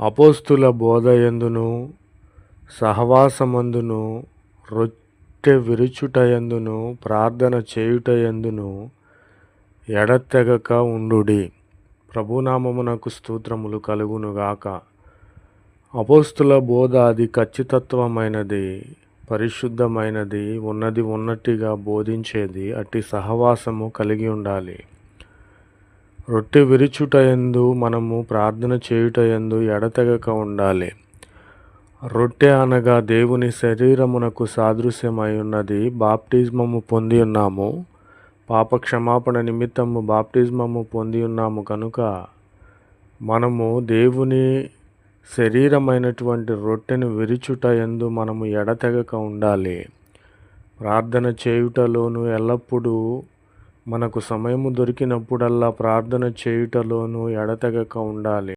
అపోస్తుల బోధయందును సహవాసమందును రొట్టె విరుచుటయందును ప్రార్థన చేయుటయందును ఎడతెగక ఉండుడి. ప్రభునామమునకు స్తోత్రములు కలుగునుగాక. అపోస్తుల బోధ అది ఖచ్చితత్వమైనది పరిశుద్ధమైనది ఉన్నది ఉన్నట్టుగా బోధించేది అట్టి సహవాసము కలిగి ఉండాలి. రొట్టె విరుచుటయందు మనము ప్రార్థన చేయుటయందు ఎడతెగక ఉండాలి. రొట్టె అనగా దేవుని శరీరమునకు సాదృశ్యమై ఉన్నది బాప్టిజమము పొంది ఉన్నాము. పాప క్షమాపణ నిమిత్తము బాప్టిజమము పొంది ఉన్నాము కనుక మనము దేవుని శరీరమైనటువంటి రొట్టెను విరుచుట ఎందు మనము ఎడతెగక ఉండాలి. ప్రార్థన చేయుటలోను ఎల్లప్పుడూ మనకు సమయము దొరికినప్పుడల్లా ప్రార్థన చేయుటలోను ఎడతెగక ఉండాలి.